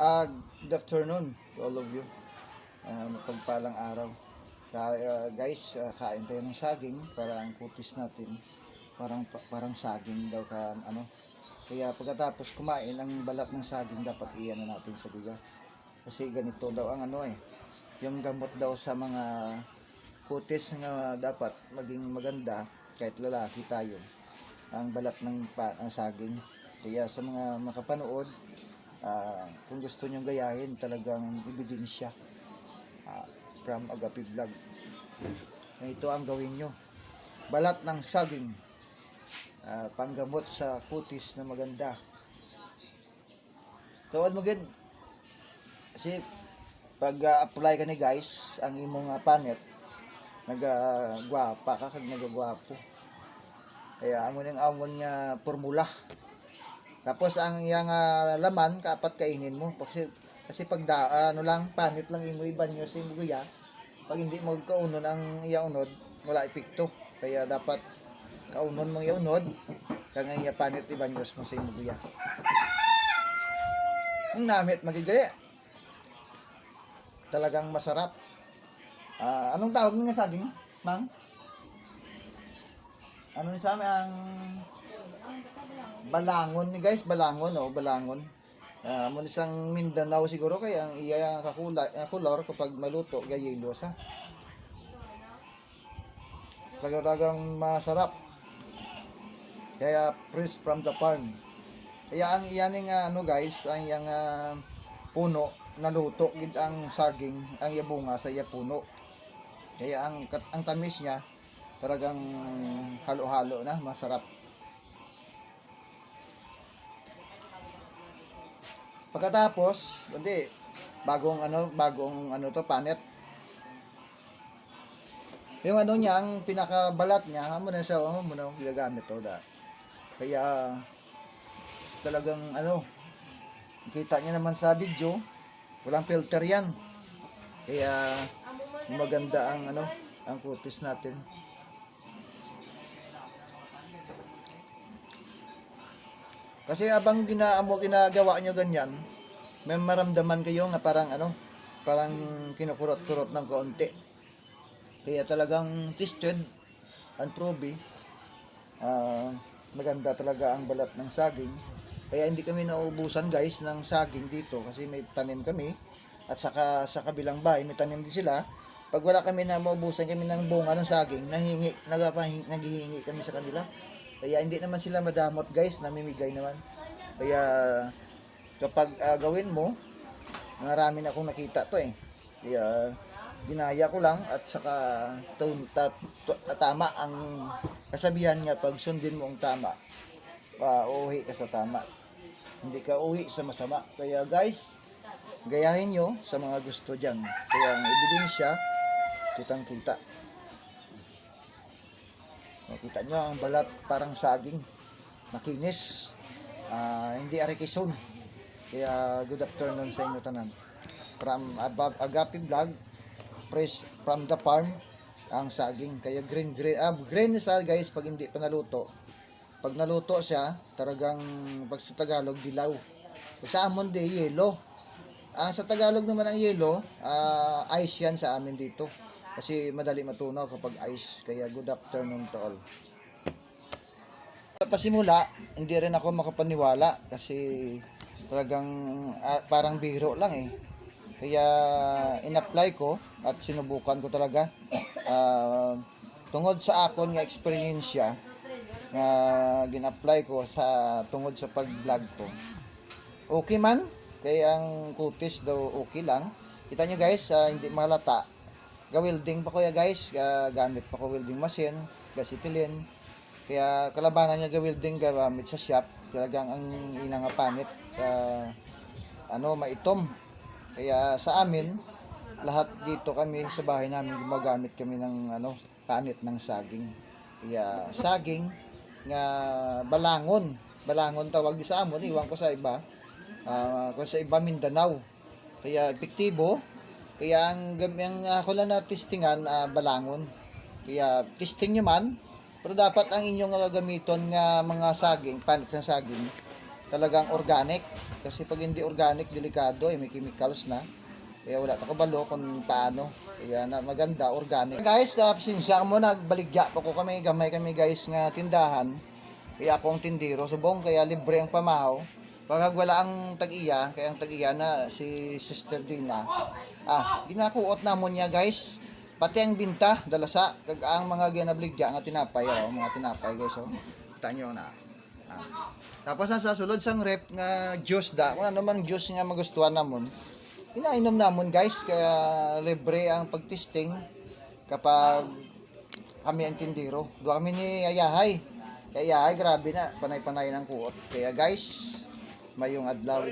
Ah, good afternoon to all of you. Uh, mapagpalang araw. Kaya, guys, ah, kain tayo ng saging para ang kutis natin parang parang saging daw ka ano. Kaya pagkatapos kumain ang balat ng saging dapat iyan na natin sa biga. Kasi ganito daw ang ano eh. Yung gamot daw sa mga kutis nga dapat maging maganda kahit lalaki tayo. Ang balat ng pa, ang saging. Kaya sa mga makapanood, Ah, kung gusto nyong gayahin, talagang ebidensya Ah, from Agapi Vlog. Na ito ang gawin nyo. Balat ng saging. Ah, panggamot sa kutis na maganda. Tuwad mo gid. Kasi pag ah, apply ka ni guys, ang imong uh, panet, nagagwapa ka kag nagagwapo. Kaya amo ning amon nga formula. Tapos ang iyang ah, laman kapat kainin mo kasi kasi pag da, ano lang panit lang imo iban nyo sa guya. Pag hindi mo kaunon ang iya unod, wala epekto. Kaya dapat kaunon mong iya unod kag ang panit iban nyo mo sa imo guya. Ang namit magigaya. Talagang masarap. Ah, anong tawag nga saging, Mang? Ano ni sa ang balangon ni guys, balangon oh, balangon. Ah, mo isang Mindanao siguro kay ang iya kakulay, uh, color kapag maluto kay yellow sa. Talagang masarap. Kaya fresh from the farm. Kaya ang iyan nga ano guys, ang iyang ah, puno naluto gid ang saging, ang iya bunga sa iya puno. Kaya ang ang tamis niya talagang halo-halo na, masarap. Pagkatapos, hindi bagong ano, bagong ano to panet. Yung ano niya, ang pinakabalat niya, amo na siya, amo mo na ginagamit to da. Kaya talagang ano, kita niya naman sa video, walang filter yan. Kaya maganda ang ano, ang kutis natin. Kasi abang ginaamo ginagawa nyo ganyan, may maramdaman kayo nga parang ano, parang kinukurot-kurot ng kaunti. Kaya talagang tested ang probe. Ah, maganda talaga ang balat ng saging. Kaya hindi kami nauubusan guys ng saging dito kasi may tanim kami at saka sa kabilang bahay may tanim din sila. Pag wala kami na maubusan kami ng bunga ng saging, nahingi, nagapahingi, naghihingi kami sa kanila. Kaya hindi naman sila madamot guys, namimigay naman. Kaya kapag ah, gawin mo, marami na akong nakita to eh. Kaya ginaya ko lang at saka tu- tama ang kasabihan nga pag sundin mo ang tama, uh, ka sa tama. Hindi ka uwi sa masama. Kaya guys, gayahin nyo sa mga gusto dyan. Kaya ang ebidensya, kitang kita. Nyo ang balat parang saging. Makinis. Ah, hindi arikison. Kaya good afternoon sa inyo tanan. From Abab Agapi Vlog, fresh from the farm, ang saging. Kaya green, green, ah, green sa guys pag hindi pa naluto. Pag naluto siya, talagang pag sa Tagalog, dilaw. Sa amon di, yellow. Ah, sa Tagalog naman ang yellow, ah, ice yan sa amin dito. Kasi madali matunaw kapag ice. Kaya good afternoon to all. Pasimula, hindi rin ako makapaniwala kasi talagang ah, parang biro lang eh. Kaya in-apply ko at sinubukan ko talaga. Ah, tungod sa akon nga experience siya, nga gin-apply ko sa tungod sa pag-vlog ko. Okay man, kaya ang kutis daw okay lang. Kita nyo guys, ah, hindi malata. Ga-welding pa ko ya guys, Ga- gamit pa ko welding machine, gasitilin. Kaya kalabanan niya ga-welding gamit sa shop, talagang ang inang nga panit, ah, ano, maitom. Kaya sa amin, lahat dito kami sa bahay namin gumagamit kami ng ano, panit ng saging. Kaya saging nga balangon. Balangon tawag di sa amon, iwan ko sa iba. Ah, kung sa iba Mindanao. Kaya epektibo. Kaya ang, ang ako lang na testingan ah, balangon. Kaya testing nyo man. Pero dapat ang inyong gagamiton nga mga saging, panit sa saging, talagang organic. kasi pag hindi organic delikado eh may chemicals na kaya wala ta kabalo kung paano kaya na maganda organic guys uh, sinsya mo nagbaligya pa ko kami gamay kami guys nga tindahan kaya akong tindiro subong kaya libre ang pamahaw pag wala ang tag-iya kaya ang tag-iya na si Sister Dina. Ah ginakuot namon niya guys. Pati ang binta dalasa. Kag ang mga ginabligya nga tinapay oh, mga tinapay guys oh. Tanyo na. Ah. tapos ang sulod sang rep nga juice da kung ano man juice nga magustuhan namon inainom namon guys kaya libre ang pagtesting kapag kami ang tindiro. Do kami ni Ayahay. Kaya Ayahay grabe na. Panay-panay ng kuot. Kaya guys mayong adlaw